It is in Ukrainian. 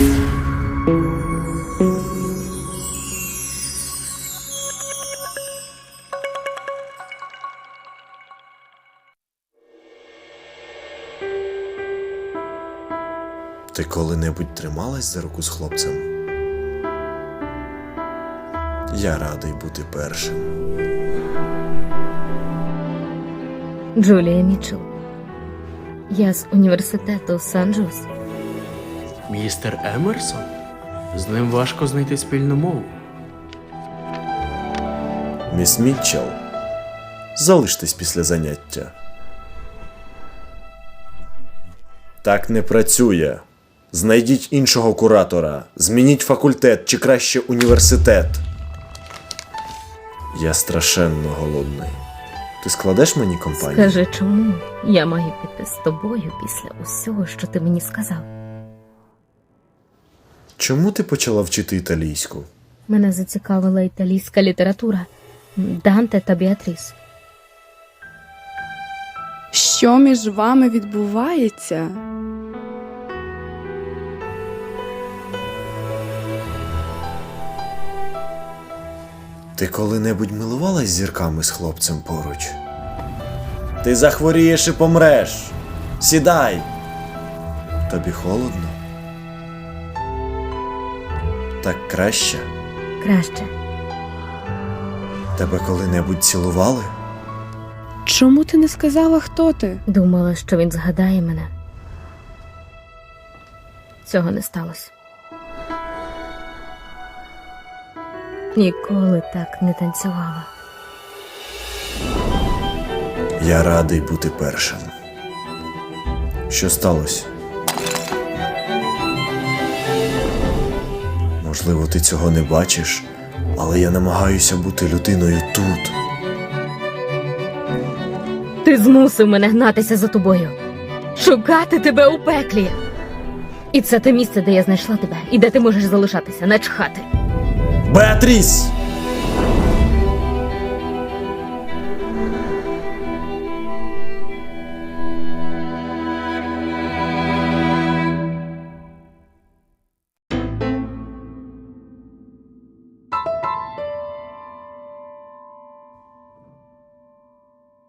Ти коли-небудь трималась за руку з хлопцем? Я радий бути першим. Джулія Мітчелл. Я з університету Сан-Джос. Містер Емерсон? З ним важко знайти спільну мову. Міс Мітчелл, залиштесь після заняття. Так не працює. Знайдіть іншого куратора, змініть факультет чи краще університет. Я страшенно голодний. Ти складеш мені компанію? Скажи, чому я маю піти з тобою після усього, що ти мені сказав? Чому ти почала вчити італійську? Мене зацікавила італійська література Данте та Біатріс. Що між вами відбувається? Ти коли-небудь милувалась зірками з хлопцем поруч? Ти захворієш і помреш. Сідай. Тобі холодно? Так краще. Краще. Тебе коли-небудь цілували? Чому ти не сказала, хто ти? Думала, що він згадає мене. Цього не сталося. Ніколи так не танцювала. Я радий бути першим. Що сталося? Можливо, ти цього не бачиш, але я намагаюся бути людиною тут. Ти змусив мене гнатися за тобою, шукати тебе у пеклі. І це те місце, де я знайшла тебе, і де ти можеш залишатися, начхати. Беатріс!